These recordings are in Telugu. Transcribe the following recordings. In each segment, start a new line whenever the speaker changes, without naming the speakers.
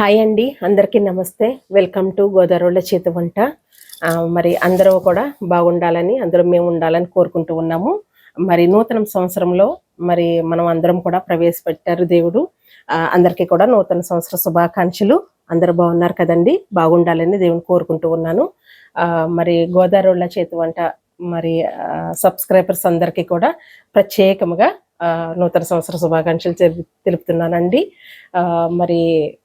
హాయ్ అండి అందరికీ నమస్తే. వెల్కమ్ టు గోదావరిలో చేత వంట. మరి అందరూ కూడా బాగుండాలని అందరూ మేము ఉండాలని కోరుకుంటూ ఉన్నాము. మరి నూతన సంవత్సరంలో మరి మనం అందరం కూడా ప్రవేశపెట్టారు దేవుడు. ఆ, అందరికీ కూడా నూతన సంవత్సర శుభాకాంక్షలు. అందరూ బాగున్నారు కదండి? బాగుండాలని దేవుని కోరుకుంటూ ఉన్నాను. మరి గోదావరిలో చేతి వంట మరి సబ్స్క్రైబర్స్ అందరికీ కూడా ప్రత్యేకముగా నూతన సంవత్సర శుభాకాంక్షలు తెలుపుతున్నానండి. మరి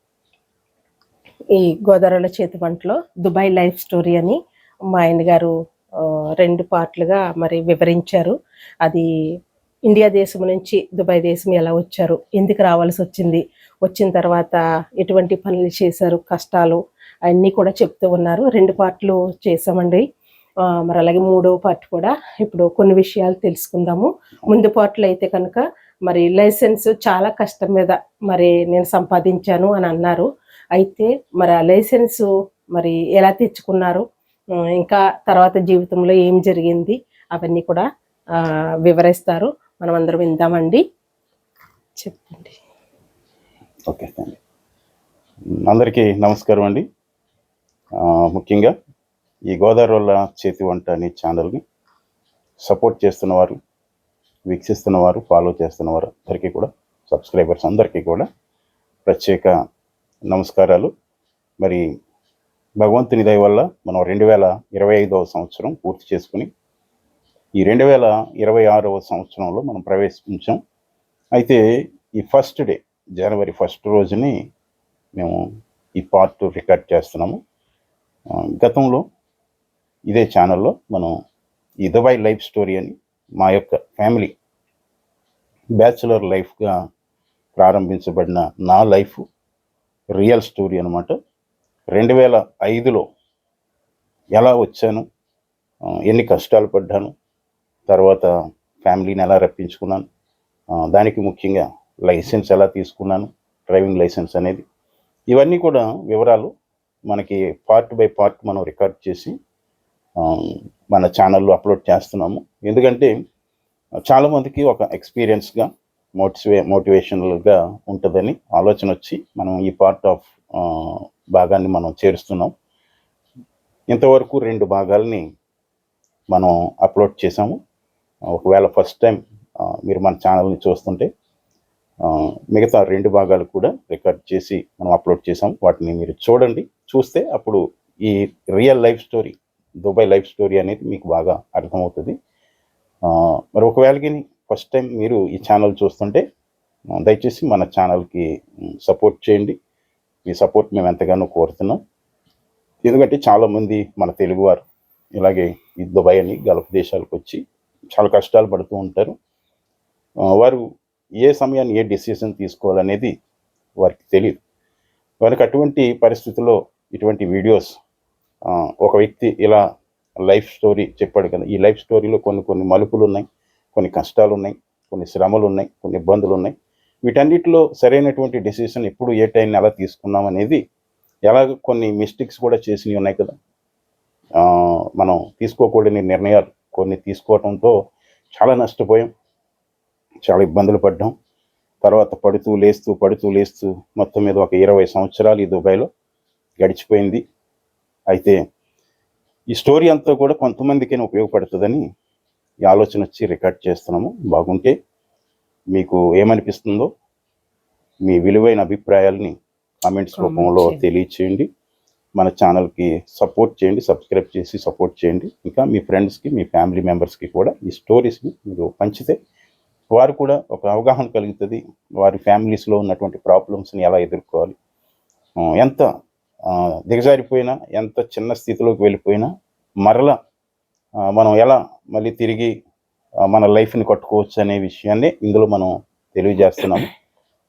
ఈ గోదావరిలో చేతి వంటలో దుబాయ్ లైఫ్ స్టోరీ అని మా ఆయన గారు రెండు పార్ట్లుగా మరి వివరించారు. అది ఇండియా దేశం నుంచి దుబాయ్ దేశం ఎలా వచ్చారు ఎందుకు రావాల్సి వచ్చింది వచ్చిన తర్వాత ఎటువంటి పనులు చేశారు కష్టాలు అన్నీ కూడా చెప్తూ ఉన్నారు. రెండు పార్ట్లు చేసామండి మరి అలాగే మూడో పార్ట్ కూడా ఇప్పుడు కొన్ని విషయాలు తెలుసుకుందాము. ముందు పార్ట్లో అయితే కనుక మరి లైసెన్స్ చాలా కష్టం మీద మరి నేను సంపాదించాను అని అన్నారు. అయితే మరి ఆ లైసెన్స్ మరి ఎలా తెచ్చుకున్నారు? ఇంకా తర్వాత జీవితంలో ఏం జరిగింది? అవన్నీ కూడా వివరిస్తారు. మనం అందరం విందామండి. చెప్పండి.
Okay thank you. అందరికీ నమస్కారం అండి. ముఖ్యంగా ఈ గోదావరి చేతి వంట అనే ఛానల్ని సపోర్ట్ చేస్తున్నవారు వీక్షిస్తున్నవారు ఫాలో చేస్తున్నవారు అందరికీ కూడా సబ్స్క్రైబర్స్ అందరికీ కూడా ప్రత్యేక నమస్కారాలు. మరి భగవంతుని దయ వల్ల మనం రెండు వేల ఇరవై ఐదవ సంవత్సరం పూర్తి చేసుకుని ఈ రెండు వేల ఇరవై ఆరవ సంవత్సరంలో మనం ప్రవేశించాం. అయితే ఈ ఫస్ట్ డే జనవరి ఫస్ట్ రోజుని మేము ఈ పార్ట్ రికార్డ్ చేస్తున్నాము. గతంలో ఇదే ఛానల్లో మనం ఈ దుబాయ్ లైఫ్ స్టోరీ అని మా యొక్క ఫ్యామిలీ బ్యాచులర్ లైఫ్గా ప్రారంభించబడిన నా లైఫ్ రియల్ స్టోరీ అనమాట రెండు వేల ఐదులో ఎలా వచ్చాను ఎన్ని కష్టాలు పడ్డాను తర్వాత ఫ్యామిలీని ఎలా రప్పించుకున్నాను దానికి ముఖ్యంగా లైసెన్స్ ఎలా తీసుకున్నాను డ్రైవింగ్ లైసెన్స్ అనేది. ఇవన్నీ కూడా వివరాలు మనకి పార్ట్ బై పార్ట్ మనం రికార్డ్ చేసి మన ఛానల్లో అప్లోడ్ చేస్తున్నాము. ఎందుకంటే చాలామందికి ఒక ఎక్స్పీరియన్స్గా మోటివే మోటివేషనల్గా ఉంటుందని ఆలోచన వచ్చి మనం ఈ పార్ట్ ఆఫ్ భాగాన్ని మనం చేరుస్తున్నాం. ఇంతవరకు రెండు భాగాల్ని మనం అప్లోడ్ చేసాము ఒకవేళ ఫస్ట్ టైం మీరు మన ఛానల్ని చూస్తుంటే మిగతా రెండు భాగాలు కూడా రికార్డ్ చేసి మనం అప్లోడ్ చేసాం వాటిని మీరు చూడండి. చూస్తే అప్పుడు ఈ real life story Dubai life story అనేది మీకు బాగా అర్థమవుతుంది. మరి ఒకవేళ కానీ ఫస్ట్ టైం మీరు ఈ ఛానల్ చూస్తుంటే దయచేసి మన ఛానల్కి సపోర్ట్ చేయండి. మీ సపోర్ట్ మేము ఎంతగానో కోరుతున్నాం. ఎందుకంటే చాలామంది మన తెలుగువారు ఇలాగే ఈ దుబాయ్ అని గల్ఫ్ దేశాలకు వచ్చి చాలా కష్టాలు పడుతూ ఉంటారు. వారు ఏ సమయాన్ని ఏ డిసిషన్ తీసుకోవాలనేది వారికి తెలియదు వారికి అటువంటి పరిస్థితుల్లో ఇటువంటి వీడియోస్ ఒక వ్యక్తి ఇలా లైఫ్ స్టోరీ చెప్పాడు కదా ఈ లైఫ్ స్టోరీలో కొన్ని కొన్ని మలుపులు ఉన్నాయి కొన్ని కష్టాలు ఉన్నాయి కొన్ని శ్రమలు ఉన్నాయి కొన్ని ఇబ్బందులు ఉన్నాయి వీటన్నిటిలో సరైనటువంటి డెసిషన్ ఎప్పుడు ఏ టైంని ఎలా తీసుకున్నాం అనేది ఎలాగ కొన్ని మిస్టేక్స్ కూడా చేసినవి ఉన్నాయి కదా. మనం తీసుకోకూడని నిర్ణయాలు కొన్ని తీసుకోవడంతో చాలా నష్టపోయాం. చాలా ఇబ్బందులు పడ్డాం. తర్వాత పడుతూ లేస్తూ పడుతూ లేస్తూ మొత్తం మీద ఒక ఇరవై సంవత్సరాలు ఈ దుబాయ్లో గడిచిపోయింది. అయితే ఈ స్టోరీ అంతా కూడా కొంతమందికైనా ఉపయోగపడుతుందని ఈ ఆలోచన వచ్చి రికార్డ్ చేస్తున్నాము. బాగుంటే మీకు ఏమనిపిస్తుందో మీ విలువైన అభిప్రాయాల్ని కామెంట్స్ రూపంలో
చేయండి.
తెలియచేయండి. మన ఛానల్కి సపోర్ట్ చేయండి సబ్స్క్రైబ్ చేసి సపోర్ట్ చేయండి. ఇంకా మీ ఫ్రెండ్స్కి మీ ఫ్యామిలీ మెంబర్స్కి కూడా ఈ స్టోరీస్ని మీరు పంచితే వారు కూడా ఒక అవగాహన కలుగుతుంది. వారి ఫ్యామిలీస్లో ఉన్నటువంటి ప్రాబ్లమ్స్ని ఎలా ఎదుర్కోవాలి? ఎంత దిగజారిపోయినా ఎంత చిన్న స్థితిలోకి వెళ్ళిపోయినా మరలా మనం ఎలా మళ్ళీ తిరిగి మన లైఫ్ని కట్టుకోవచ్చు అనే విషయాన్ని ఇందులో మనం తెలియజేస్తున్నాము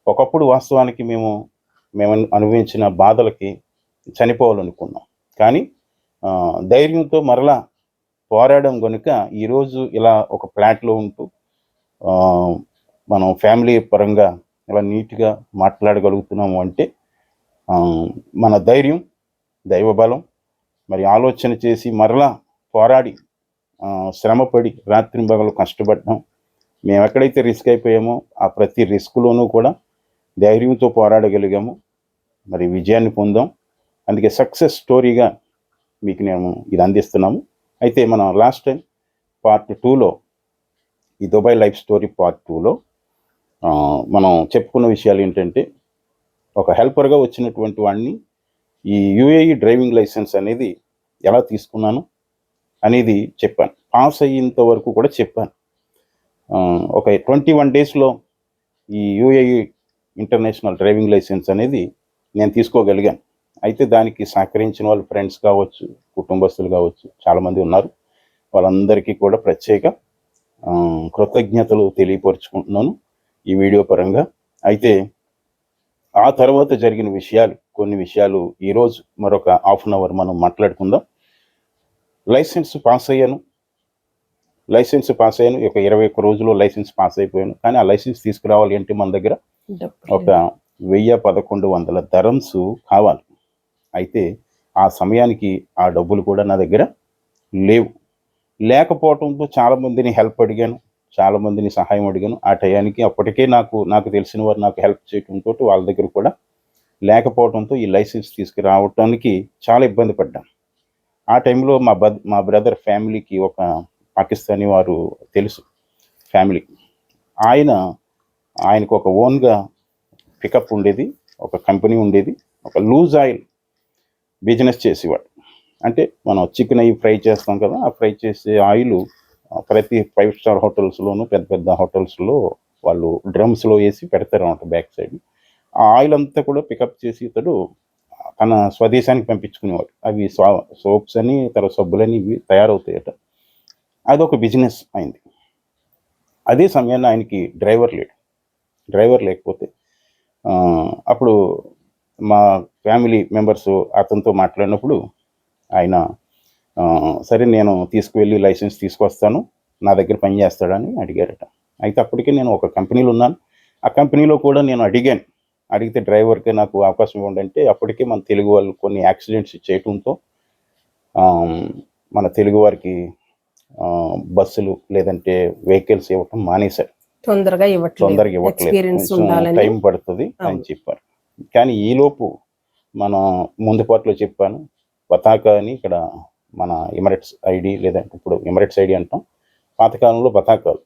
ఒకప్పుడు వాస్తవానికి మేము మేము అనుభవించిన బాధలకి చనిపోవాలనుకున్నాం. కానీ ధైర్యంతో మరలా పోరాడడం కనుక ఈరోజు ఇలా ఒక ఫ్లాట్లో ఉంటూ మనం ఫ్యామిలీ పరంగా ఇలా నీట్గా మాట్లాడగలుగుతున్నాము అంటే మన ధైర్యం దైవబలం మరి ఆలోచన చేసి మరలా పోరాడి శ్రమపడి రాత్రి పగలు కష్టపడ్డాం. మేము ఎక్కడైతే రిస్క్ అయిపోయామో ఆ ప్రతి రిస్క్లోనూ కూడా ధైర్యంతో పోరాడగలిగాము. మరి విజయాన్ని పొందాం. అందుకే సక్సెస్ స్టోరీగా మీకు మేము ఇది అందిస్తున్నాము. అయితే మనం లాస్ట్ టైం పార్ట్ టూలో ఈ దుబాయ్ లైఫ్ స్టోరీ పార్ట్ టూలో మనం చెప్పుకున్న విషయాలు ఏంటంటే ఒక హెల్పర్గా వచ్చినటువంటి వాడిని ఈ యుఏఈ డ్రైవింగ్ లైసెన్స్ అనేది ఎలా తీసుకున్నాను అనేది చెప్పాను. పాస్ అయ్యేంత వరకు కూడా చెప్పాను. ఒక ట్వంటీ వన్ డేస్లో ఈ యుఏఈ ఇంటర్నేషనల్ డ్రైవింగ్ లైసెన్స్ అనేది నేను తీసుకోగలిగాను. అయితే దానికి సహకరించిన వాళ్ళు ఫ్రెండ్స్ కావచ్చు కుటుంబస్తులు కావచ్చు చాలామంది ఉన్నారు. వాళ్ళందరికీ కూడా ప్రత్యేక కృతజ్ఞతలు తెలియపరుచుకుంటున్నాను ఈ వీడియో పరంగా. అయితే ఆ తర్వాత జరిగిన విషయాలు కొన్ని విషయాలు ఈరోజు మరొక హాఫ్ అన్ అవర్ మనం మాట్లాడుకుందాం. లైసెన్స్ పాస్ అయ్యాను. లైసెన్స్ పాస్ అయ్యాను. ఒక ఇరవై ఒక్క రోజుల్లో లైసెన్స్ పాస్ అయిపోయాను. కానీ ఆ లైసెన్స్ తీసుకురావాలి అంటే మన దగ్గర ఒక వెయ్యి పదకొండు వందల ధరమ్స్ కావాలి. అయితే ఆ సమయానికి ఆ డబ్బులు కూడా నా దగ్గర లేవు. లేకపోవడంతో చాలా మందిని హెల్ప్ అడిగాను. చాలా మందిని సహాయం అడిగాను. ఆ టయానికి అప్పటికే నాకు నాకు తెలిసిన వారు నాకు హెల్ప్ చేయడంతో వాళ్ళ దగ్గర కూడా లేకపోవడంతో ఈ లైసెన్స్ తీసుకురావటానికి చాలా ఇబ్బంది పడ్డాను. ఆ టైంలో మా బద్ మా బ్రదర్ ఫ్యామిలీకి ఒక పాకిస్తానీ వారు తెలుసు ఫ్యామిలీ. ఆయన ఆయనకు ఒక ఓన్గా పికప్ ఉండేది ఒక కంపెనీ ఉండేది ఒక లూజ్ ఆయిల్ బిజినెస్ చేసేవాడు. అంటే మనం చికెన్ అవి ఫ్రై చేస్తాం కదా ఆ ఫ్రై చేసే ఆయిల్ ప్రతి ఫైవ్ స్టార్ హోటల్స్లోను పెద్ద పెద్ద హోటల్స్లో వాళ్ళు డ్రమ్స్లో వేసి పెడతారు అన్నమాట బ్యాక్ సైడ్. ఆ ఆయిల్ అంతా కూడా పికప్ చేసి ఇతడు తన స్వదేశానికి పంపించుకునేవాడు. అవి సోప్స్ అని తర్వాత సబ్బులని ఇవి తయారవుతాయట. అదొక బిజినెస్ అయింది. అదే సమయాన్ని ఆయనకి డ్రైవర్ లేడు. డ్రైవర్ లేకపోతే అప్పుడు మా ఫ్యామిలీ మెంబర్స్ అతనితో మాట్లాడినప్పుడు ఆయన సరే నేను తీసుకువెళ్ళి లైసెన్స్ తీసుకొస్తాను నా దగ్గర పని చేస్తాడని అడిగారట. అయితే అప్పటికే నేను ఒక కంపెనీలో ఉన్నాను. ఆ కంపెనీలో కూడా నేను అడిగాను అడిగితే డ్రైవర్కి నాకు అవకాశం ఇవ్వండి అంటే అప్పటికే మన తెలుగు వాళ్ళు కొన్ని యాక్సిడెంట్స్ చేయటంతో మన తెలుగు వారికి బస్సులు లేదంటే వెహికల్స్ ఇవ్వటం మానేశారు.
తొందరగా ఇవ్వట్లేదు.
తొందరగా ఇవ్వట్లేదు. టైం పడుతుంది అని. చెప్పారు. కానీ ఈలోపు మనం ముందు పాటలో చెప్పాను బతాకా అని ఇక్కడ మన ఎమరెట్స్ ఐడి లేదంటే ఇప్పుడు ఎమరెట్స్ ఐడి అంటాం. పాతకాలంలో బతాకాలు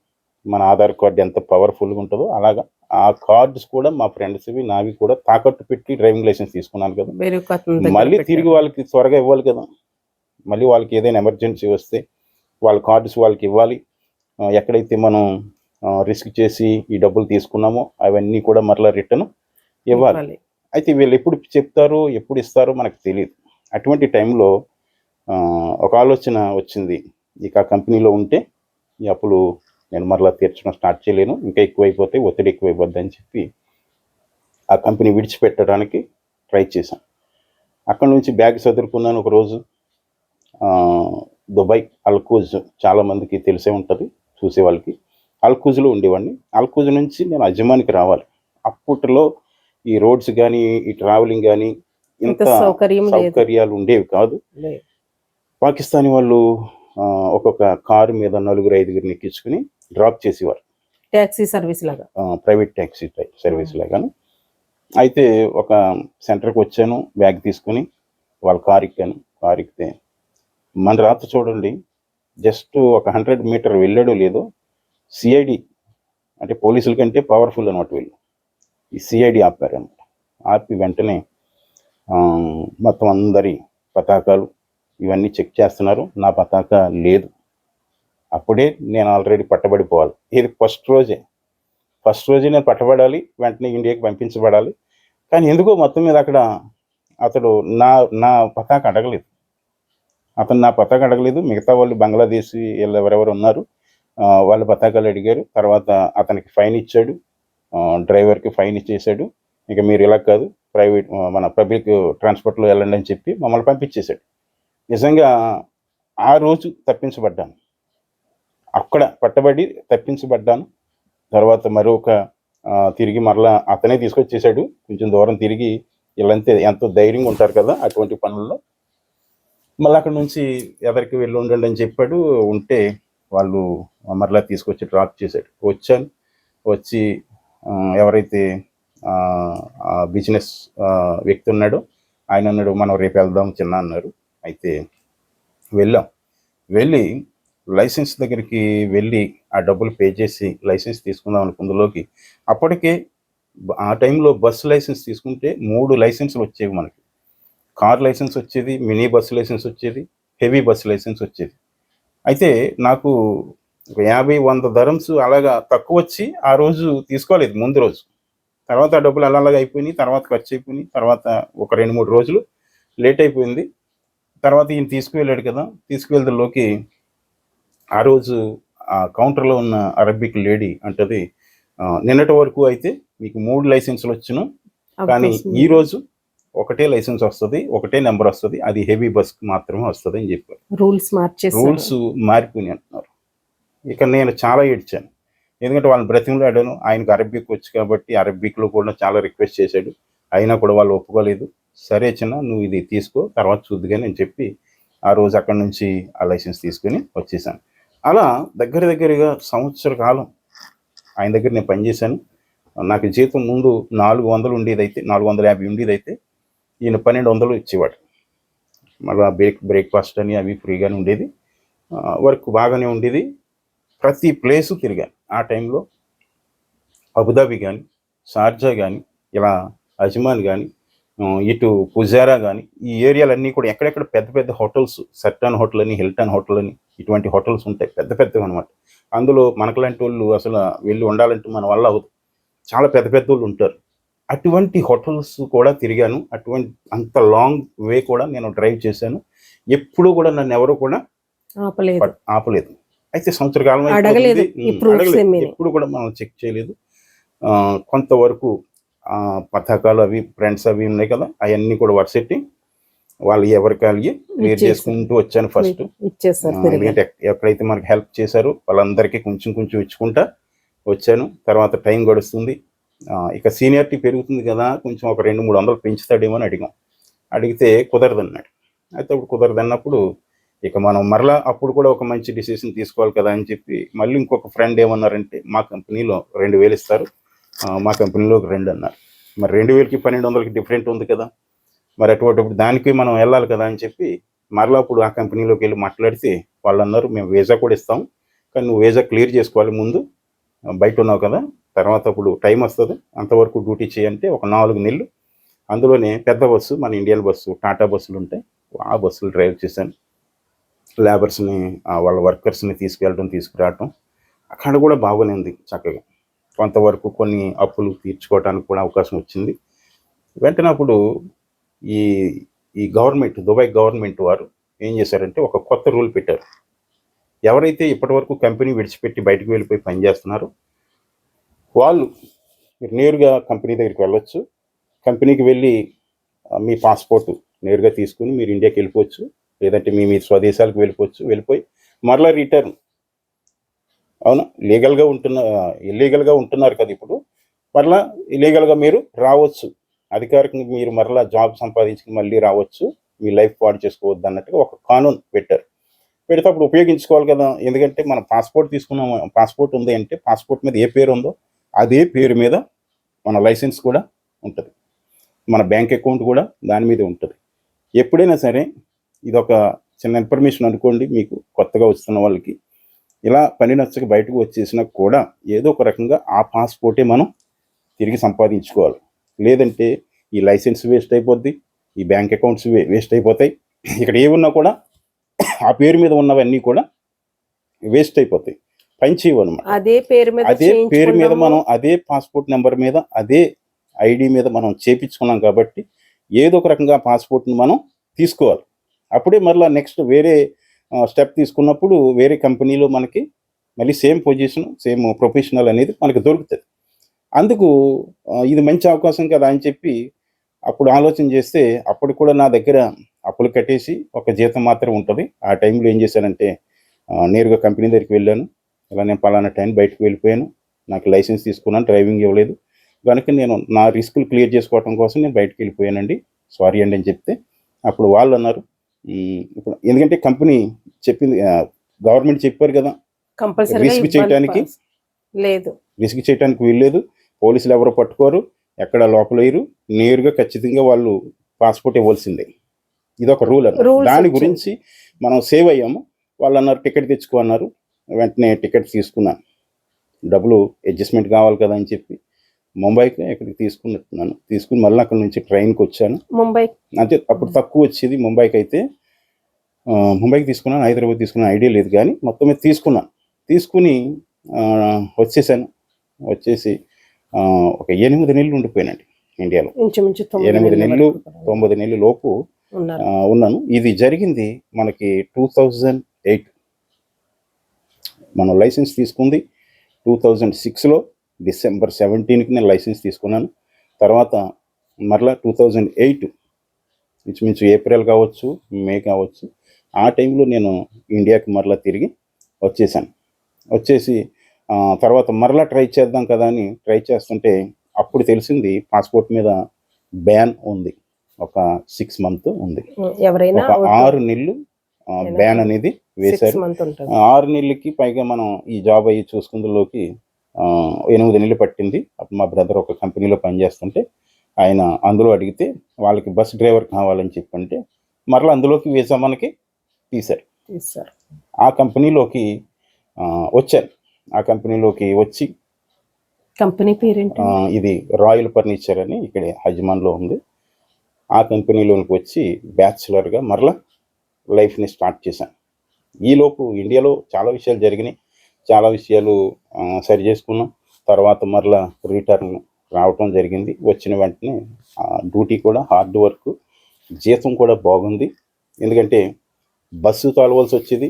మన ఆధార్ కార్డు ఎంత పవర్ఫుల్గా ఉంటుందో అలాగా ఆ కార్డ్స్ కూడా మా ఫ్రెండ్స్వి నావి కూడా తాకట్టు పెట్టి డ్రైవింగ్ లైసెన్స్ తీసుకున్నాను కదా. మళ్ళీ. తిరిగి వాళ్ళకి త్వరగా ఇవ్వాలి కదా. మళ్ళీ వాళ్ళకి ఏదైనా ఎమర్జెన్సీ వస్తే వాళ్ళ కార్డ్స్ వాళ్ళకి ఇవ్వాలి. ఎక్కడైతే మనం రిస్క్ చేసి ఈ డబ్బులు తీసుకున్నామో అవన్నీ కూడా మరలా రిటర్న్ ఇవ్వాలి. అయితే వీళ్ళు ఎప్పుడు చెప్తారో ఎప్పుడు ఇస్తారో మనకు తెలియదు అటువంటి టైంలో ఒక ఆలోచన వచ్చింది. ఇక ఆ కంపెనీలో ఉంటే ఈ అప్పులు నేను మరలా తీర్చడం స్టార్ట్ చేయలేను. ఇంకా ఎక్కువైపోతే ఒత్తిడి ఎక్కువైపోద్ది అని చెప్పి ఆ కంపెనీ విడిచిపెట్టడానికి ట్రై చేశాను. అక్కడ నుంచి బ్యాగ్ చదువుకున్నాను ఒక రోజు. ఆ, దుబాయ్ అల్కూజ్ చాలా మందికి తెలిసే ఉంటుంది చూసే వాళ్ళకి. అల్కూజ్లో ఉండేవాడిని. అల్కూజ్ నుంచి నేను అజ్మానికి రావాలి. అప్పట్లో ఈ రోడ్స్ కానీ ఈ ట్రావెలింగ్ కానీ
ఇంత
సౌకర్యాలు ఉండేవి కాదు. పాకిస్తానీ వాళ్ళు ఒక్కొక్క కారు మీద నలుగురు ఐదుగురిని ఎక్కించుకుని డ్రాప్ చేసేవారు.
ట్యాక్సీ సర్వీస్ లాగా?
ప్రైవేట్ ట్యాక్సీ సర్వీస్ లాగాను. అయితే ఒక సెంటర్కి వచ్చాను బ్యాగ్ తీసుకుని వాళ్ళ కార్ ఎక్కాను. కార్ ఎక్కితే మన రాత్రి చూడండి జస్ట్ ఒక హండ్రెడ్ మీటర్ వెళ్ళాడో లేదో సిఐడి అంటే పోలీసుల కంటే పవర్ఫుల్ అనమాట వీళ్ళు. ఈ సిఐడి ఆపారు అనమాట ఆపి వెంటనే మొత్తం అందరి పతాకాలు ఇవన్నీ చెక్ చేస్తున్నారు. నా పతాక లేదు. అప్పుడే నేను ఆల్రెడీ పట్టబడిపోవాలి. ఇది ఫస్ట్ రోజే. ఫస్ట్ రోజే నేను పట్టబడాలి వెంటనే ఇండియాకి పంపించబడాలి. కానీ ఎందుకో మొత్తం మీద అక్కడ అతడు నా నా పతాక అడగలేదు. అతను నా పతాక అడగలేదు. మిగతా వాళ్ళు బంగ్లాదేశ్ వీళ్ళు ఎవరెవరు ఉన్నారు వాళ్ళ పతాకాలు అడిగారు. తర్వాత అతనికి ఫైన్ ఇచ్చాడు. డ్రైవర్కి ఫైన్ ఇచ్చేసాడు ఇక మీరు ఇలా కాదు ప్రైవేట్ మన పబ్లిక్ ట్రాన్స్పోర్ట్లో వెళ్ళండి అని చెప్పి మమ్మల్ని పంపించేశాడు. నిజంగా ఆ రోజు తప్పించబడ్డాను. అక్కడ పట్టబడి తప్పించబడ్డాను. తర్వాత మరొక తిరిగి మరలా అతనే తీసుకొచ్చేసాడు కొంచెం దూరం తిరిగి వీళ్ళంతే ఎంతో ధైర్యంగా ఉంటారు కదా అటువంటి పనుల్లో. మళ్ళీ అక్కడ నుంచి ఎవరికి వెళ్ళి ఉండండి అని చెప్పాడు. ఉంటే వాళ్ళు మరలా తీసుకొచ్చి డ్రాప్ చేశాడు. వచ్చాను. వచ్చి ఎవరైతే బిజినెస్ వ్యక్తి ఉన్నాడో ఆయన అన్నాడు మనం రేపు వెళ్దాం చిన్న అన్నారు. అయితే వెళ్ళాం. వెళ్ళి లైసెన్స్ దగ్గరికి వెళ్ళి ఆ డబ్బులు పే చేసి లైసెన్స్ తీసుకుందాం అనుకుందులోకి అప్పటికే ఆ టైంలో బస్సు లైసెన్స్ తీసుకుంటే మూడు లైసెన్సులు వచ్చేవి మనకి. కార్ లైసెన్స్ వచ్చేది మినీ బస్సు లైసెన్స్ వచ్చేది హెవీ బస్సు లైసెన్స్ వచ్చేది. అయితే నాకు ఒక యాభై వంద ధరమ్స్ అలాగా తక్కువ వచ్చి ఆ రోజు తీసుకోలేదు ముందు రోజు. తర్వాత ఆ డబ్బులు అలా అలాగా అయిపోయినాయి తర్వాత ఖర్చు అయిపోయినాయి తర్వాత ఒక రెండు మూడు రోజులు లేట్ అయిపోయింది. తర్వాత ఈయన తీసుకువెళ్ళాడు కదా తీసుకువెళ్తలోకి ఆ రోజు ఆ కౌంటర్లో ఉన్న అరబిక్ లేడీ అంటది "ఆ, నిన్నటి వరకు అయితే మీకు మూడు లైసెన్సులు వచ్చును కానీ ఈ రోజు ఒకటే లైసెన్స్ వస్తుంది ఒకటే నెంబర్ వస్తుంది అది హెవీ బస్ మాత్రమే వస్తుంది అని చెప్పారు.
రూల్స్ మార్చేసారు
రూల్స్ మారిపోయినాయి అంటున్నారు. ఇక నేను చాలా ఏడ్చాను. ఎందుకంటే వాళ్ళని బ్రతిమలాడాను ఆయనకు అరబిక్ వచ్చు కాబట్టి అరబిక్లో కూడా చాలా రిక్వెస్ట్ చేశాడు. అయినా కూడా వాళ్ళు ఒప్పుకోలేదు. సరే చిన్న నువ్వు ఇది తీసుకో తర్వాత చూద్దుగా నేను చెప్పి ఆ రోజు అక్కడి నుంచి ఆ లైసెన్స్ తీసుకుని వచ్చేసాను. అలా దగ్గర దగ్గరగా సంవత్సర కాలం ఆయన దగ్గర నేను పనిచేశాను. నాకు జీతం ముందు నాలుగు వందలు ఉండేదైతే నాలుగు వందల యాభై ఉండేదైతే ఈయన పన్నెండు వందలు ఇచ్చేవాడు. మళ్ళీ బ్రేక్ బ్రేక్ఫాస్ట్ అని అవి ఫ్రీగానే ఉండేది. వర్క్ బాగానే ఉండేది. ప్రతి ప్లేసు తిరిగాను. ఆ టైంలో అబుదాబి కానీ షార్జా కానీ ఇలా అజ్మాన్ కానీ ఇటు పుజారా కానీ ఈ ఏరియాలన్నీ కూడా ఎక్కడెక్కడ పెద్ద పెద్ద హోటల్స్ సర్టాన్ హోటల్ అని హిల్టన్ హోటల్ అని ఇటువంటి హోటల్స్ ఉంటాయి పెద్ద పెద్దవి అనమాట అందులో మనకులాంటి వాళ్ళు అసలు వెళ్ళి ఉండాలంటే మన వల్ల అవ్వదు. చాలా పెద్ద పెద్ద వాళ్ళు ఉంటారు. అటువంటి హోటల్స్ కూడా తిరిగాను. అటువంటి అంత లాంగ్ వే కూడా నేను డ్రైవ్ చేశాను. ఎప్పుడూ కూడా నన్ను ఎవరు కూడా
ఆపలేదు.
ఆపలేదు. అయితే సంవత్సర కాలం. ఎప్పుడు కూడా మనం చెక్ చేయలేదు. కొంతవరకు పథకాలు అవి ఫ్రెండ్స్ అవి ఉన్నాయి కదా అవన్నీ కూడా వరుసెట్టి వాళ్ళు ఎవరికి కలిగి క్లియర్. చేసుకుంటూ వచ్చాను ఫస్ట్ ఎందుకంటే ఎక్- ఎక్కడైతే మనకి హెల్ప్ చేశారో వాళ్ళందరికీ కొంచెం కొంచెం ఇచ్చుకుంటా వచ్చాను. తర్వాత టైం గడుస్తుంది. ఇక సీనియారిటీ పెరుగుతుంది కదా కొంచెం ఒక రెండు మూడు వందలు పెంచుతాడేమో అని అడిగాం. అడిగితే కుదరదన్నాడు. అయితే అప్పుడు కుదరదన్నప్పుడు ఇక మనం మరలా అప్పుడు కూడా ఒక మంచి డిసిషన్ తీసుకోవాలి కదా అని చెప్పి మళ్ళీ ఇంకొక ఫ్రెండ్ ఏమన్నారంటే మా కంపెనీలో రెండు వేలు ఇస్తారు. మా కంపెనీలోకి రెండు అన్నారు. మరి రెండు వేలకి పన్నెండు వందలకి డిఫరెంట్ ఉంది కదా. మరి అటువంటిప్పుడు దానికి మనం వెళ్ళాలి కదా అని చెప్పి మరలా అప్పుడు ఆ కంపెనీలోకి వెళ్ళి మాట్లాడితే వాళ్ళు అన్నారు మేము వీసా కూడా ఇస్తాం. కానీ నువ్వు వీసా క్లియర్ చేసుకోవాలి ముందు. బయట ఉన్నావు కదా. తర్వాత అప్పుడు టైం వస్తుంది. అంతవరకు డ్యూటీ చేయంటే ఒక నాలుగు నెలలు. అందులోనే పెద్ద బస్సు మన ఇండియన్ బస్సు టాటా బస్సులు ఉంటాయి. ఆ బస్సులు డ్రైవ్ చేశాను. లేబర్స్ని వాళ్ళ వర్కర్స్ని తీసుకెళ్ళడం తీసుకురావటం. అక్కడ కూడా బాగానే ఉంది చక్కగా. కొంతవరకు కొన్ని అప్పులు తీర్చుకోవడానికి కూడా అవకాశం వచ్చింది. వెంటనే అప్పుడు ఈ ఈ గవర్నమెంట్ దుబాయ్ గవర్నమెంట్ వారు ఏం చేశారంటే ఒక కొత్త రూల్ పెట్టారు. ఎవరైతే ఇప్పటివరకు కంపెనీ విడిచిపెట్టి బయటకు వెళ్ళిపోయి పనిచేస్తున్నారో వాళ్ళు మీరు నేరుగా కంపెనీ దగ్గరికి వెళ్ళొచ్చు. కంపెనీకి వెళ్ళి మీ పాస్పోర్ట్ నేరుగా తీసుకుని మీరు ఇండియాకి వెళ్ళిపోవచ్చు. లేదంటే మీ మీ స్వదేశాలకు వెళ్ళిపోవచ్చు. వెళ్ళిపోయి మరలా రిటర్న్ అవునా? లీగల్గా ఉంటున్న ఇల్లీగల్గా ఉంటున్నారు కదా ఇప్పుడు. మరలా ఇల్లీగల్గా మీరు రావచ్చు. అధికారికంగా మీరు మరలా జాబ్ సంపాదించుకుని మళ్ళీ రావచ్చు. మీ లైఫ్ పాడు చేసుకోవద్దు అన్నట్టుగా ఒక కానూన్ పెట్టారు. పెడితే అప్పుడు ఉపయోగించుకోవాలి కదా. ఎందుకంటే మనం పాస్పోర్ట్ తీసుకున్నాం పాస్పోర్ట్ ఉంది అంటే పాస్పోర్ట్ మీద ఏ పేరు ఉందో అదే పేరు మీద మన లైసెన్స్ కూడా ఉంటుంది. మన బ్యాంక్ అకౌంట్ కూడా దాని మీద ఉంటుంది. ఎప్పుడైనా సరే ఇది ఒక చిన్న ఇన్ఫర్మేషన్ అనుకోండి మీకు కొత్తగా వస్తున్న వాళ్ళకి. ఇలా పని నచ్చక బయటకు వచ్చేసినా కూడా ఏదో ఒక రకంగా ఆ పాస్పోర్టే మనం తిరిగి సంపాదించుకోవాలి. లేదంటే ఈ లైసెన్స్ వేస్ట్ అయిపోద్ది ఈ బ్యాంక్ అకౌంట్స్ వేస్ట్ అయిపోతాయి. ఇక్కడ ఏమున్నా కూడా ఆ పేరు మీద ఉన్నవన్నీ కూడా వేస్ట్ అయిపోతాయి. పని చేయవన్నమాట.
అదే పేరు మీద
అదే పేరు మీద. మనం అదే పాస్పోర్ట్ నెంబర్ మీద అదే ఐడి మీద మనం చేపించుకున్నాం కాబట్టి ఏదో ఒక రకంగా పాస్పోర్ట్ని మనం తీసుకోవాలి. అప్పుడే మరలా నెక్స్ట్ వేరే స్టెప్ తీసుకున్నప్పుడు వేరే కంపెనీలో మనకి మళ్ళీ సేమ్ పొజిషన్ సేమ్ ప్రొఫెషనల్ అనేది మనకు దొరుకుతుంది. అందుకు ఇది మంచి అవకాశం కదా అని చెప్పి అప్పుడు ఆలోచన చేస్తే అప్పుడు కూడా నా దగ్గర అప్పులు కట్టేసి ఒక జీతం మాత్రం ఉంటుంది. ఆ టైంలో ఏం చేశానంటే నేరుగా కంపెనీ దగ్గరికి వెళ్ళాను. ఇలా నేను పలానా టైం బయటకు వెళ్ళిపోయాను. నాకు లైసెన్స్ తీసుకున్నాను డ్రైవింగ్ ఇవ్వలేదు. కనుక నేను నా రిస్కులు క్లియర్ చేసుకోవడం కోసం నేను బయటకు వెళ్ళిపోయానండి. సారీ అండి అని చెప్తే అప్పుడు వాళ్ళు అన్నారు ఇప్పుడు ఎందుకంటే కంపెనీ చెప్పింది గవర్నమెంట్ చెప్పారు కదా రిస్క్?
పాస్. లేదు.
రిస్క్ చేయడానికి వీల్లేదు. పోలీసులు ఎవరు పట్టుకోరు ఎక్కడ లోపల వేయరు నేరుగా ఖచ్చితంగా వాళ్ళు పాస్పోర్ట్ ఇవ్వాల్సిందే. ఇది ఒక రూల్
Rules
దాని. గురించి మనం సేవ్ అయ్యాము. వాళ్ళు అన్నారు టికెట్ తెచ్చుకో అన్నారు. వెంటనే టికెట్ తీసుకున్నాను. డబ్బులు అడ్జస్ట్మెంట్ కావాలి కదా అని చెప్పి. ముంబైకి ఎక్కడికి తీసుకున్నట్టున్నాను. తీసుకుని మళ్ళీ అక్కడ నుంచి ట్రైన్కి వచ్చాను.
ముంబై.
అంటే అప్పుడు తక్కువ వచ్చేది ముంబైకి అయితే. ముంబైకి తీసుకున్నాను హైదరాబాద్ తీసుకున్నాను ఐడియా లేదు కానీ మొత్తం మీద తీసుకున్నాను. తీసుకుని వచ్చేసాను. వచ్చేసి ఒక ఎనిమిది నెలలు ఉండిపోయానండి ఇండియాలో. ఎనిమిది
నెలల
తొమ్మిది నెలల లోపు ఉన్నాను. ఇది జరిగింది మనకి టూ థౌజండ్ ఎయిట్. మనం లైసెన్స్ తీసుకుంది టూ థౌజండ్ సిక్స్లో. డిసెంబర్ సెవెంటీన్కి నేను లైసెన్స్ తీసుకున్నాను. తర్వాత మరలా టూ థౌజండ్ ఎయిట్ ఇంచుమించు ఏప్రిల్ కావచ్చు మే కావచ్చు ఆ టైంలో నేను ఇండియాకి మరలా తిరిగి వచ్చేసాను. వచ్చేసి తర్వాత మరలా ట్రై చేద్దాం కదా అని ట్రై చేస్తుంటే అప్పుడు తెలిసింది పాస్పోర్ట్ మీద బ్యాన్ ఉంది. ఒక సిక్స్ మంత్ ఉంది.
ఎవరైనా
ఒక ఆరు నెలలు బ్యాన్ అనేది వేశారు. ఆరు నెలలకి పైగా మనం ఈ జాబ్ అయ్యి చూసుకుందులోకి ఎనిమిది నెలలు పట్టింది. అప్పుడు మా బ్రదర్ ఒక కంపెనీలో పనిచేస్తుంటే ఆయన అందులో అడిగితే వాళ్ళకి బస్ డ్రైవర్ కావాలని చెప్పంటే మరలా అందులోకి వీసా మనకి తీశారు.
తీస్తారు
ఆ కంపెనీలోకి ఆ, వచ్చాను ఆ కంపెనీలోకి వచ్చి
కంపెనీ పేరేంటి?
ఇది రాయల్ ఫర్నిచర్ అని ఇక్కడ హజ్మాన్లో ఉంది. ఆ కంపెనీలోనికి వచ్చి బ్యాచులర్గా మరలా లైఫ్ని స్టార్ట్ చేశాను. ఈలోపు ఇండియాలో చాలా విషయాలు జరిగినాయి. చాలా విషయాలు సరి చేసుకున్నాం. తర్వాత మరలా రిటర్న్ రావటం జరిగింది. వచ్చిన వెంటనే డ్యూటీ కూడా హార్డ్ వర్క్ జీతం కూడా బాగుంది. ఎందుకంటే బస్సు తోలవలసి వచ్చేది.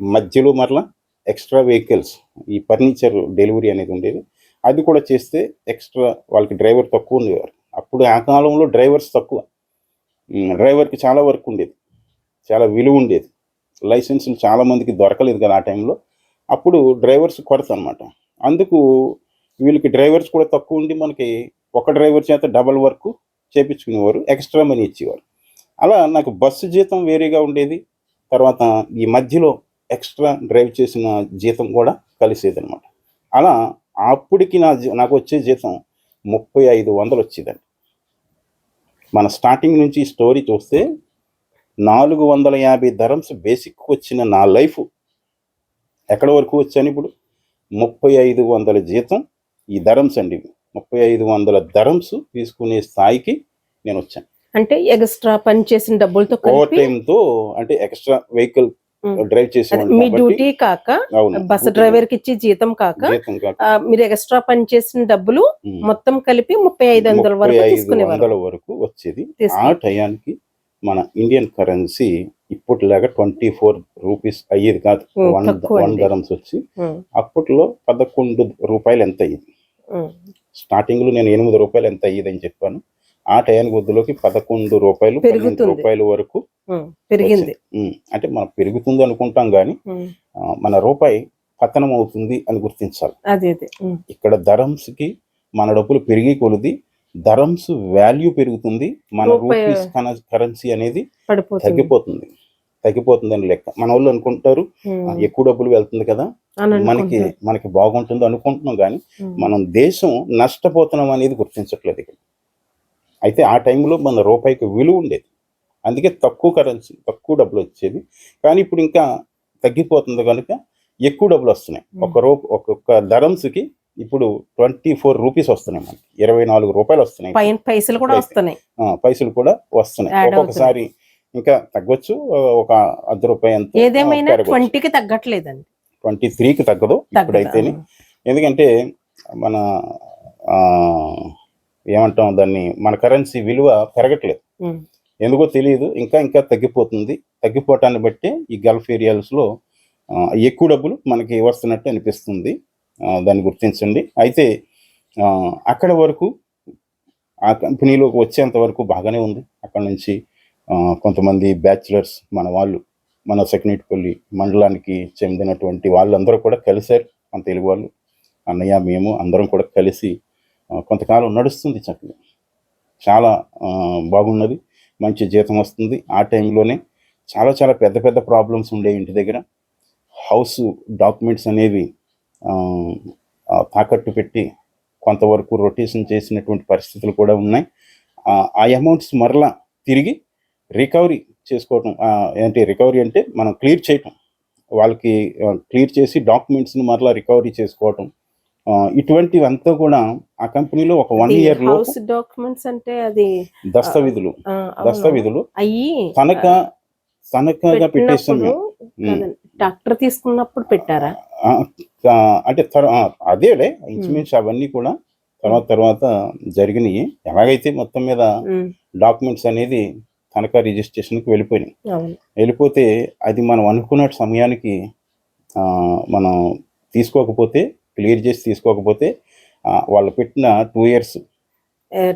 మధ్యలో మరలా ఎక్స్ట్రా వెహికల్స్ ఈ ఫర్నిచర్ డెలివరీ అనేది ఉండేది. అది కూడా చేస్తే ఎక్స్ట్రా వాళ్ళకి డ్రైవర్ తక్కువ ఉండేవారు. అప్పుడు ఆ కాలంలో డ్రైవర్స్ తక్కువ. డ్రైవర్కి చాలా వర్క్ ఉండేది. చాలా విలువ ఉండేది. లైసెన్సులు చాలా మందికి దొరకలేదు కదా ఆ టైంలో. అప్పుడు డ్రైవర్స్ కొరత అనమాట అందుకు వీళ్ళకి డ్రైవర్స్ కూడా తక్కువ ఉండి మనకి ఒక డ్రైవర్ చేత డబల్ వర్క్ చేపించుకునేవారు ఎక్స్ట్రా మనీ ఇచ్చేవారు. అలా నాకు బస్సు జీతం వేరేగా ఉండేది తర్వాత ఈ మధ్యలో ఎక్స్ట్రా డ్రైవ్ చేసిన జీతం కూడా కలిసేది అనమాట అలా అప్పటికి నా జీ- నాకు వచ్చే జీతం ముప్పై ఐదు వందలు వచ్చేదండి. మన స్టార్టింగ్ నుంచి స్టోరీ చూస్తే నాలుగు వందల యాభై ధరమ్స్ బేసిక్ వచ్చిన నా లైఫ్. ఎక్కడ వరకు వచ్చాను ఇప్పుడు ముప్పై ఐదు వందల జీతం ఈ ధరమ్స్ అండి. ముప్పై ఐదు వందల ధరమ్స్ తీసుకునే స్థాయికి నేను వచ్చాను
అంటే ఎక్స్ట్రా పని చేసిన డబ్బులతో
ఓవర్తో అంటే ఎక్స్ట్రా వెహికల్. డ్రైవ్ చేసేవాడిని
మీ డ్యూటీ కాక బస్ డ్రైవర్కి ఇచ్చి జీతం కాక మీరు ఎక్స్ట్రా పని చేసిన డబ్బులు. మొత్తం కలిపి ముప్పై ఐదు వందల వరకు
వందల వరకు వచ్చేది ఆ
తీసుకునే-
టయానికి మన ఇండియన్ కరెన్సీ ఇప్పటిలాగా ట్వంటీ ఫోర్ రూపీస్ అయ్యేది కాదు. One one. ధరమ్స్ వచ్చి అప్పట్లో పదకొండు రూపాయలు ఎంత అయ్యింది?
ఉమ్,
స్టార్టింగ్లో నేను ఎనిమిది రూపాయలు ఎంత అయ్యేది అని చెప్పాను. ఆ టయానికి వద్దులోకి పదకొండు రూపాయలు పన్నెండు. రూపాయల వరకు
పెరిగింది.
అంటే మనం పెరుగుతుంది అనుకుంటాం కానీ మన రూపాయి పతనం అవుతుంది అని గుర్తించాలి. ఇక్కడ ధరమ్స్కి మన డబ్బులు పెరిగి కొలిది ధరమ్స్ వాల్యూ పెరుగుతుంది. మన రూపీస్ కరెన్సీ అనేది తగ్గిపోతుంది. తగ్గిపోతుందని లెక్క. మన వాళ్ళు అనుకుంటారు
ఉమ్,
"ఆ, ఎక్కువ డబ్బులు వెళ్తుంది కదా మనకి. మనకి బాగుంటుంది అనుకుంటున్నాం కానీ మనం దేశం నష్టపోతున్నాం అనేది గుర్తించట్లేదు ఇక్కడ. అయితే ఆ టైంలో మన రూపాయికి విలువ ఉండేది. అందుకే తక్కువ కరెన్సీ తక్కువ డబ్బులు వచ్చేది. కానీ ఇప్పుడు ఇంకా తగ్గిపోతుంది కనుక ఎక్కువ డబ్బులు వస్తున్నాయి. ఒక రూ ఒక్కొక్క ధరమ్స్కి ఇప్పుడు ట్వంటీ ఫోర్ రూపీస్ వస్తున్నాయి మనకి. ఇరవై నాలుగు రూపాయలు వస్తున్నాయి.
పైసలు కూడా. వస్తున్నాయి.
పైసలు కూడా వస్తున్నాయి. ఒక్కొక్కసారి ఇంకా తగ్గొచ్చు ఒక అర్ధ రూపాయి
ఏదేమైనా ట్వంటీకి తగ్గట్లేదండి.
ట్వంటీ త్రీకి తగ్గదు? ఇప్పుడైతేనే. ఎందుకంటే మన ఏమంటాం దాన్ని మన కరెన్సీ విలువ పెరగట్లేదు. ఎందుకో తెలియదు ఇంకా ఇంకా తగ్గిపోతుంది. తగ్గిపోవటాన్ని బట్టి ఈ గల్ఫ్ ఏరియాస్లో ఎక్కువ డబ్బులు మనకి వస్తున్నట్టు అనిపిస్తుంది. దాన్ని గుర్తించండి. అయితే అక్కడ వరకు ఆ కంపెనీలోకి వచ్చేంత వరకు బాగానే ఉంది. అక్కడ నుంచి కొంతమంది బ్యాచులర్స్ మన వాళ్ళు మన సెకండ్పల్లి మండలానికి చెందినటువంటి వాళ్ళందరూ కూడా కలిశారు. మన తెలుగు వాళ్ళు అన్నయ్య మేము అందరం కూడా కలిసి కొంతకాలం నడుస్తుంది చక్కగా. చాలా బాగున్నది. మంచి జీతం వస్తుంది. ఆ టైంలోనే చాలా చాలా పెద్ద పెద్ద ప్రాబ్లమ్స్ ఉండే ఇంటి దగ్గర. హౌస్ డాక్యుమెంట్స్ అనేవి తాకట్టు పెట్టి కొంతవరకు రొటేషన్ చేసినటువంటి పరిస్థితులు కూడా ఉన్నాయి. ఆ, అమౌంట్స్ మరలా తిరిగి రికవరీ చేసుకోవటం ఏంటి రికవరీ అంటే మనం క్లియర్ చేయటం. వాళ్ళకి క్లియర్ చేసి డాక్యుమెంట్స్ని మరలా రికవరీ చేసుకోవటం. ఇటువంటివంతా కూడా ఆ కంపెనీలో ఒక వన్
ఇయర్లో డాక్యుమెంట్స్ అంటే అది అవును.
దస్తావేజులు
అయ్యి
తనక తనఖాగా పెట్టేస్తాం
పెట్టినప్పుడు
మేము
కాదండి, ట్రాక్టర్ తీసుకున్నప్పుడు పెట్టారా?
అంటే అదేలే. ఇంచుమించు అవన్నీ కూడా తర్వాత తర్వాత జరిగినాయి. ఎలాగైతే మొత్తం మీద డాక్యుమెంట్స్ అనేది తనఖా రిజిస్ట్రేషన్కి వెళ్ళిపోయినాయి. వెళ్ళిపోతే అది మనం అనుకున్న సమయానికి మనం తీసుకోకపోతే క్లియర్ చేసి తీసుకోకపోతే వాళ్ళు పెట్టిన టూ ఇయర్స్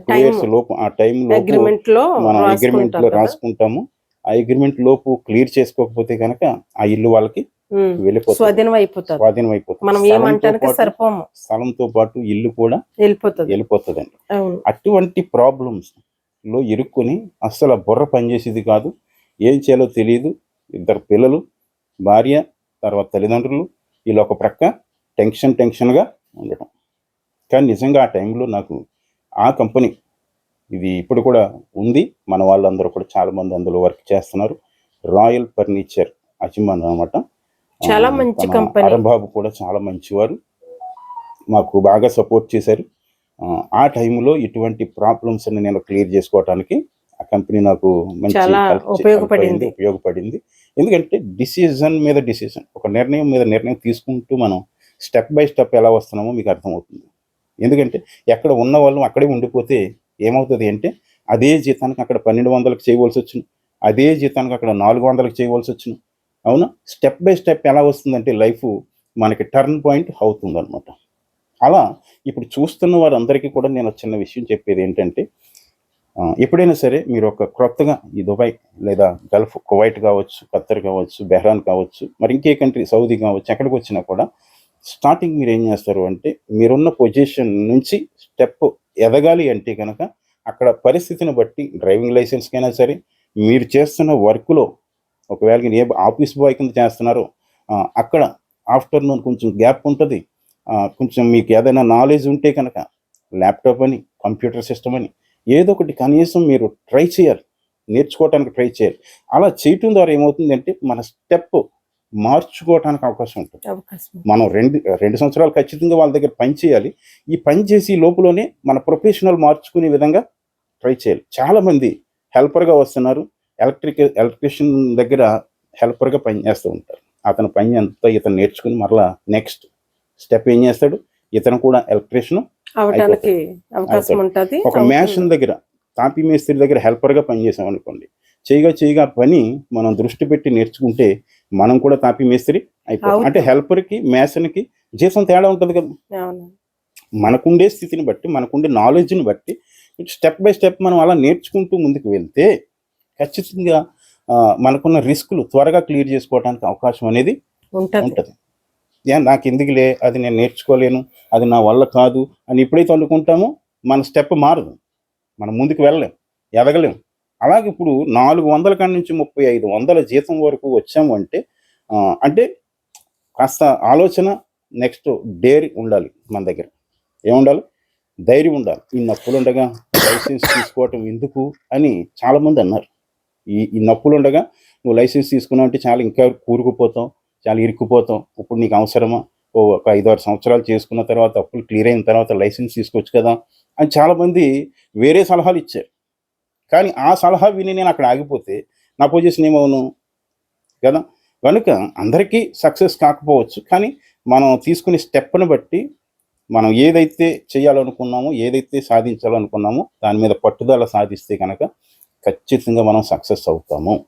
టూ ఇయర్స్ లోపు ఆ టైం లోపు
అగ్రిమెంట్లో
మనం
అగ్రిమెంట్లో.
రాసుకుంటాము. ఆ అగ్రిమెంట్ లోపు క్లియర్ చేసుకోకపోతే కనుక ఆ ఇల్లు వాళ్ళకి వెళ్ళిపోతుంది
స్వాధీనం అయిపోతుంది
స్వాధీనం అయిపోతుంది
మనం
స్థలంతో
ఏమంటానికి
పాటు-
సరిపోము.
స్థలంతో పాటు ఇల్లు కూడా
వెళ్ళిపోతుంది.
వెళ్ళిపోతుందండి. అటువంటి ప్రాబ్లమ్స్లో ఇరుక్కుని అస్సలు బుర్ర పనిచేసేది కాదు. ఏం చేయాలో తెలియదు ఇద్దరు పిల్లలు భార్య తర్వాత తల్లిదండ్రులు వీళ్ళు ఒక ప్రక్క టెన్షన్ టెన్షన్గా ఉండటం. కానీ నిజంగా ఆ టైంలో నాకు ఆ కంపెనీ ఇది ఇప్పుడు కూడా ఉంది. మన వాళ్ళందరూ కూడా చాలా మంది అందులో వర్క్ చేస్తున్నారు. రాయల్ ఫర్నిచర్ అజిమాన్ అనమాట
చాలా మంచి company.
అరంబాబు కూడా చాలా మంచివారు మాకు బాగా సపోర్ట్ చేశారు ఆ, టైంలో ఇటువంటి ప్రాబ్లమ్స్ అన్ని నేను క్లియర్ చేసుకోవడానికి ఆ కంపెనీ నాకు మంచి
ఉపయోగపడింది.
ఉపయోగపడింది ఎందుకంటే డిసిజన్ మీద డిసిజన్ ఒక నిర్ణయం మీద నిర్ణయం తీసుకుంటూ మనం స్టెప్ బై స్టెప్ ఎలా వస్తున్నామో మీకు అర్థమవుతుంది ఎందుకంటే ఎక్కడ ఉన్న వాళ్ళు అక్కడే ఉండిపోతే ఏమవుతుంది అంటే అదే జీతానికి అక్కడ పన్నెండు వందలకు చేయవలసి వచ్చింది అదే జీతానికి అక్కడ నాలుగు వందలకు చేయవలసి వచ్చింది అవునా? స్టెప్ బై స్టెప్ ఎలా వస్తుందంటే లైఫ్ మనకి టర్న్ పాయింట్ అవుతుంది అనమాట అలా ఇప్పుడు చూస్తున్న వారందరికీ కూడా నేను చిన్న విషయం చెప్పేది ఏంటంటే ఎప్పుడైనా సరే మీరు ఒక క్రొత్తగా ఈ దుబాయ్ లేదా గల్ఫ్ కువైట్ కావచ్చు ఖత్తర్ కావచ్చు బెహ్రాన్ కావచ్చు మరి ఇంకే కంట్రీ సౌదీ కావచ్చు ఎక్కడికి వచ్చినా కూడా స్టార్టింగ్ మీరు ఏం చేస్తారు అంటే మీరున్న పొజిషన్ నుంచి స్టెప్ ఎదగాలి అంటే కనుక అక్కడ పరిస్థితిని బట్టి డ్రైవింగ్ లైసెన్స్కైనా సరే మీరు చేస్తున్న వర్క్లో ఒకవేళ ఏ ఆఫీస్ బాయ్ కింద చేస్తున్నారో అక్కడ ఆఫ్టర్నూన్ కొంచెం గ్యాప్ ఉంటుంది. కొంచెం మీకు ఏదైనా నాలెడ్జ్ ఉంటే కనుక ల్యాప్టాప్ అని కంప్యూటర్ సిస్టమ్ అని ఏదో ఒకటి కనీసం మీరు ట్రై చేయాలి. నేర్చుకోవడానికి ట్రై చేయాలి. అలా చేయటం ద్వారా ఏమవుతుందంటే మన స్టెప్ మార్చుకోవడానికి అవకాశం ఉంటుంది. మనం రెండు రెండు సంవత్సరాలు ఖచ్చితంగా వాళ్ళ దగ్గర పని చేయాలి. ఈ పని చేసి లోపలనే మన ప్రొఫెషనల్ మార్చుకునే విధంగా ట్రై చేయాలి. చాలా మంది హెల్పర్గా వస్తున్నారు. ఎలక్ట్రిక్ ఎలక్ట్రీషియన్ దగ్గర హెల్పర్గా పని చేస్తూ ఉంటారు. అతను పని అంతా ఇతను నేర్చుకుని మరలా నెక్స్ట్ స్టెప్ ఏం చేస్తాడు? ఇతను కూడా ఎలక్ట్రీషియన్
అవకాశం. ఉంటది.
ఒక మ్యాషన్ దగ్గర తాపి మేస్త్రి దగ్గర హెల్పర్గా పనిచేసాం అనుకోండి. చేయగా చేయగా పని మనం దృష్టి పెట్టి నేర్చుకుంటే మనం కూడా తాపి మేస్త్రి అయిపోతాం. అంటే హెల్పర్కి మ్యాషన్కి జీతం తేడా ఉంటుంది కదా. మనకుండే స్థితిని బట్టి మనకుండే నాలెడ్జ్ని బట్టి స్టెప్ బై స్టెప్ మనం అలా నేర్చుకుంటూ ముందుకు వెళ్తే ఖచ్చితంగా మనకున్న రిస్కులు త్వరగా క్లియర్ చేసుకోవడానికి అవకాశం అనేది
ఉంటది.
నాకు ఎందుకులే అది నేను నేర్చుకోలేను అది నా వల్ల కాదు అని ఎప్పుడైతే అనుకుంటామో మన స్టెప్ మారదు. మనం ముందుకు వెళ్ళలేం ఎదగలేం. అలాగే ఇప్పుడు నాలుగు వందల కాడి నుంచి ముప్పై ఐదు వందల జీతం వరకు వచ్చాము అంటే అంటే కాస్త ఆలోచన నెక్స్ట్ డేర్ ఉండాలి మన దగ్గర. ఏముండాలి? ధైర్యం ఉండాలి. ఈ నొప్పులు ఉండగా లైసెన్స్ తీసుకోవటం ఎందుకు అని చాలామంది అన్నారు. ఈ ఈ నొప్పులు ఉండగా నువ్వు లైసెన్స్ తీసుకున్నావు అంటే చాలా ఇంకా కూరుకుపోతాం చాలా ఇరుక్కుపోతాం ఇప్పుడు నీకు అవసరమా? ఓ ఒక ఐదు ఆరు సంవత్సరాలు చేసుకున్న తర్వాత అప్పులు క్లియర్ అయిన తర్వాత లైసెన్స్ తీసుకోవచ్చు కదా అని చాలామంది వేరే సలహాలు ఇచ్చారు. కానీ ఆ సలహా విని నేను అక్కడ ఆగిపోతే నా పొజిషన్ ఏమవును? కదా? కనుక అందరికీ సక్సెస్ కాకపోవచ్చు. కానీ మనం తీసుకునే స్టెప్ని బట్టి మనం ఏదైతే చేయాలనుకున్నామో ఏదైతే సాధించాలనుకున్నామో దాని మీద పట్టుదల సాధిస్తే కనుక ఖచ్చితంగా మనం సక్సెస్ అవుతాము.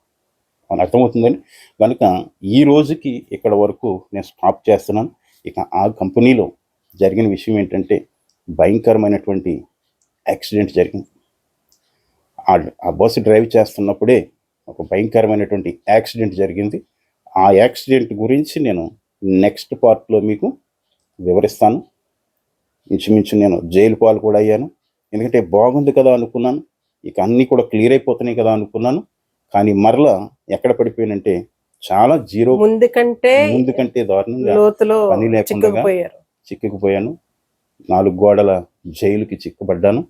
అని అర్థమవుతుందని కనుక ఈ రోజుకి ఇక్కడ వరకు నేను స్టాప్ చేస్తున్నాను. ఇక ఆ కంపెనీలో జరిగిన విషయం ఏంటంటే భయంకరమైనటువంటి యాక్సిడెంట్ జరిగింది. ఆ- ఆ బస్సు డ్రైవ్ చేస్తున్నప్పుడే ఒక భయంకరమైనటువంటి యాక్సిడెంట్ జరిగింది. ఆ యాక్సిడెంట్ గురించి నేను నెక్స్ట్ పార్ట్లో మీకు వివరిస్తాను. ఇంచుమించు నేను జైలు పాలు కూడా అయ్యాను. ఎందుకంటే బాగుంది కదా అనుకున్నాను. ఇక అన్నీ కూడా క్లియర్ అయిపోతున్నాయి కదా అనుకున్నాను. కానీ మరలా ఎక్కడ పడిపోయానంటే చాలా జీరో
ముందు కంటే
ముందు కంటే దారుణంగా పని లేకుండా చిక్కుకుపోయాను. నాలుగు గోడల జైలుకి చిక్కుపడ్డాను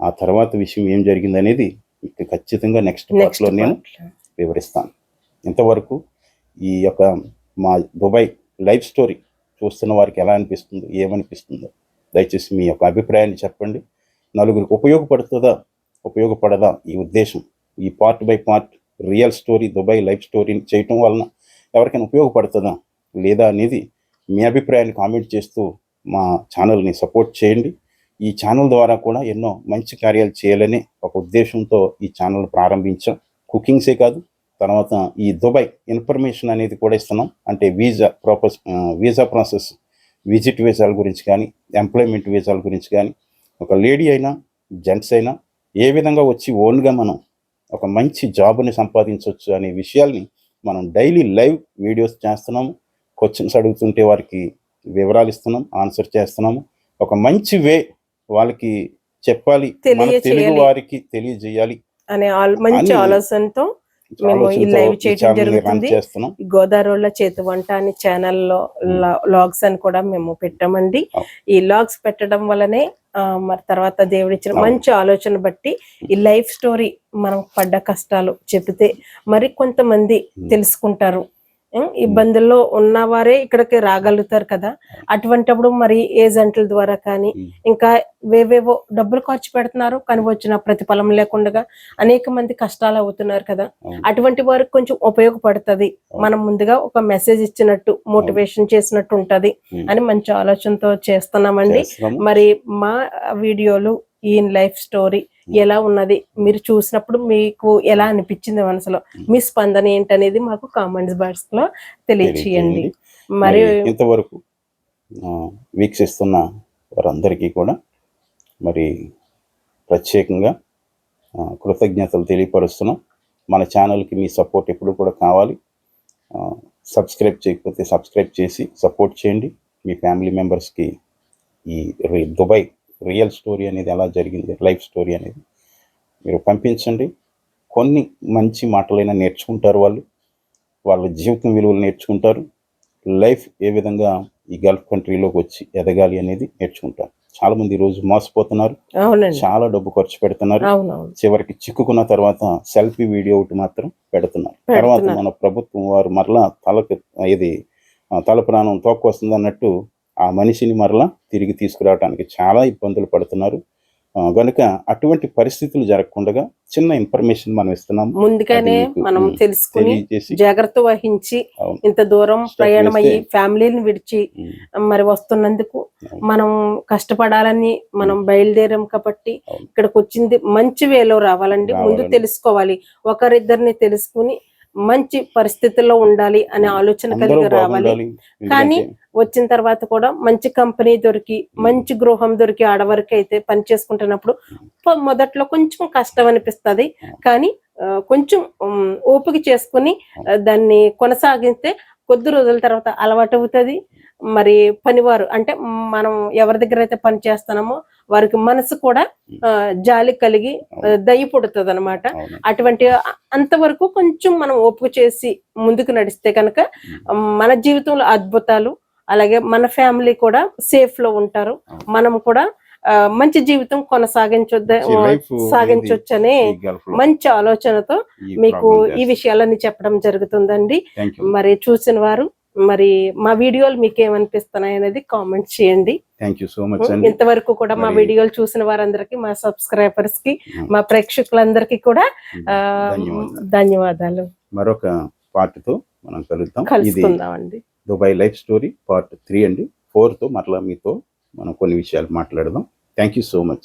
ఆ తర్వాత విషయం ఏం జరిగింది అనేది మీకు ఖచ్చితంగా నెక్స్ట్
నెక్స్ట్
పార్ట్లో నేను వివరిస్తాను. ఇంతవరకు ఈ యొక్క మా దుబాయ్ లైఫ్ స్టోరీ చూస్తున్న వారికి ఎలా అనిపిస్తుందో ఏమనిపిస్తుందో దయచేసి మీ యొక్క అభిప్రాయాన్ని చెప్పండి. నలుగురికి ఉపయోగపడుతుందా? ఉపయోగపడదా. ఈ ఉద్దేశం. ఈ part by part real story Dubai life స్టోరీని చేయటం వలన ఎవరికైనా ఉపయోగపడుతుందా? లేదా అనేది మీ అభిప్రాయాన్ని కామెంట్ చేస్తూ మా ఛానల్ని సపోర్ట్ చేయండి. ఈ ఛానల్ ద్వారా కూడా ఎన్నో మంచి కార్యాలు చేయాలని ఒక ఉద్దేశంతో ఈ ఛానల్ ప్రారంభించాం. కుకింగ్సే కాదు తర్వాత ఈ దుబాయ్ ఇన్ఫర్మేషన్ అనేది కూడా ఇస్తున్నాం. అంటే visa process visa process visit వీసాల గురించి కానీ ఎంప్లాయ్మెంట్ వీసాల గురించి కానీ ఒక లేడీ అయినా జెంట్స్ అయినా ఏ విధంగా వచ్చి ఓన్గా మనం ఒక మంచి జాబ్ని సంపాదించవచ్చు అనే విషయాల్ని మనం డైలీ లైవ్ వీడియోస్ చేస్తున్నాము క్వశ్చన్స్ అడుగుతుంటే వారికి వివరాలు ఇస్తున్నాం ఆన్సర్ చేస్తున్నాము ఒక మంచి వే వాళ్ళకి చెప్పాలి మన తెలుగు. వారికి తెలియజేయాలి
అనే మంచి ఆలోచనతో మేము ఈ లైవ్ చేయడం జరుగుతుంది. గోదావరిలో చేతి వంట అని ఛానల్లో లాగ్స్ అని కూడా మేము పెట్టామండి. ఈ లాగ్స్ పెట్టడం వల్లనే ఆ, మరి తర్వాత దేవుడిచ్చిన. మంచి ఆలోచన బట్టి ఈ లైఫ్ స్టోరీ మనం పడ్డ కష్టాలు చెబితే మరి కొంతమంది. తెలుసుకుంటారు ఇబ్బందుల్లో ఉన్నవారే ఇక్కడికి రాగలుగుతారు కదా అటువంటప్పుడు మరి ఏజెంట్ల ద్వారా కానీ
Hmm.
ఇంకా వేవేవో డబ్బులు ఖర్చు పెడుతున్నారు కానీ వచ్చిన ప్రతిఫలం లేకుండా అనేక మంది కష్టాలు అవుతున్నారు కదా. అటువంటి వారికి కొంచెం ఉపయోగపడుతుంది మనం ముందుగా ఒక మెసేజ్ ఇచ్చినట్టు మోటివేషన్ చేసినట్టు ఉంటది
Hmm.
అని మంచి ఆలోచనతో చేస్తున్నామండి
చేస్తున్నాము.
మరి మా వీడియోలు ఈ లైఫ్ స్టోరీ ఎలా ఉన్నది మీరు చూసినప్పుడు మీకు ఎలా అనిపించింది మనసులో? మీ స్పందన ఏంటనేది మాకు కామెంట్స్ బాక్స్లో తెలియచేయండి.
తెలియజేయండి.
మరి
ఇంతవరకు వీక్షిస్తున్న వారందరికీ కూడా మరి ప్రత్యేకంగా కృతజ్ఞతలు తెలియపరుస్తున్నాం. మన ఛానల్కి మీ సపోర్ట్ ఎప్పుడు కూడా కావాలి. సబ్స్క్రైబ్ చేయకపోతే సబ్స్క్రైబ్ చేసి సపోర్ట్ చేయండి. మీ ఫ్యామిలీ మెంబర్స్కి ఈ దుబాయ్ రియల్ స్టోరీ అనేది ఎలా జరిగింది లైఫ్ స్టోరీ అనేది మీరు పంపించండి. కొన్ని మంచి మాటలైనా నేర్చుకుంటారు వాళ్ళు. వాళ్ళ జీవితం విలువలు నేర్చుకుంటారు. లైఫ్ ఏ విధంగా ఈ గల్ఫ్ కంట్రీలోకి వచ్చి ఎదగాలి అనేది నేర్చుకుంటారు. చాలా మంది రోజు మోసపోతున్నారు. చాలా డబ్బు ఖర్చు పెడుతున్నారు. చివరికి చిక్కుకున్న తర్వాత సెల్ఫీ వీడియో ఒకటి మాత్రం పెడుతున్నారు. తర్వాత. మన ప్రభుత్వం వారు మరలా తలకు ఇది తల ప్రాణం తోక్కొస్తుంది అన్నట్టు ఆ మనిషిని మరలా తిరిగి తీసుకురావడానికి చాలా ఇబ్బందులు పడుతున్నారు ఆ, గనుక అటువంటి పరిస్థితులు జరగకుండా చిన్న ఇన్ఫర్మేషన్ మనం ఇస్తున్నాం
ముందుగానే మనం తెలుసుకుని జాగ్రత్త వహించి. ఇంత దూరం ప్రయాణం అయ్యి ఫ్యామిలీని విడిచి మరి వస్తున్నందుకు. మనం కష్టపడాలని మనం బయలుదేరాం కాబట్టి. ఇక్కడికి వచ్చింది మంచి వేలో రావాలండి ముందు. తెలుసుకోవాలి ఒకరిద్దరిని తెలుసుకుని మంచి పరిస్థితుల్లో ఉండాలి అనే ఆలోచన కలిగి రావాలి. కానీ వచ్చిన తర్వాత కూడా మంచి కంపెనీ దొరికి మంచి గృహం దొరికి ఆడవరకు అయితే పని చేసుకుంటున్నప్పుడు మొదట్లో కొంచెం కష్టం అనిపిస్తది. కానీ కొంచెం ఓపిక చేసుకుని దాన్ని కొనసాగిస్తే కొద్ది రోజుల తర్వాత అలవాటు అవుతుంది మరి పనివారు అంటే మనం ఎవరి దగ్గర అయితే పని చేస్తున్నామో వారికి మనసు కూడా ఆ, జాలి కలిగి దయ పుడుతుంది అనమాట. అటువంటి అంతవరకు కొంచెం మనం ఓపిక చేసి ముందుకు నడిస్తే కనుక మన జీవితంలో అద్భుతాలు అలాగే మన ఫ్యామిలీ కూడా సేఫ్లో ఉంటారు మనం కూడా మంచి జీవితం కొనసాగించొద్ద సాగించొచ్చనే మంచి ఆలోచనతో మీకు ఈ. విషయాలన్నీ చెప్పడం జరుగుతుందండి. మరి చూసిన వారు మరి మా వీడియోలు మీకు ఏమనిపిస్తున్నాయి అనేది కామెంట్ చేయండి.
థ్యాంక్ యూ సో మచ్
ఇంతవరకు కూడా మా వీడియోలు చూసిన వారందరికి మా
సబ్స్క్రైబర్స్కి.
మా ప్రేక్షకులందరికీ కూడా
ధన్యవాదాలు. మరొక పార్ట్తో మనం కలుద్దాం.
కలుసుకుందామండి.
Dubai life story part three అండి. ఫోర్తో మరలా మీతో మనం కొన్ని విషయాలు మాట్లాడదాం. Thank you so much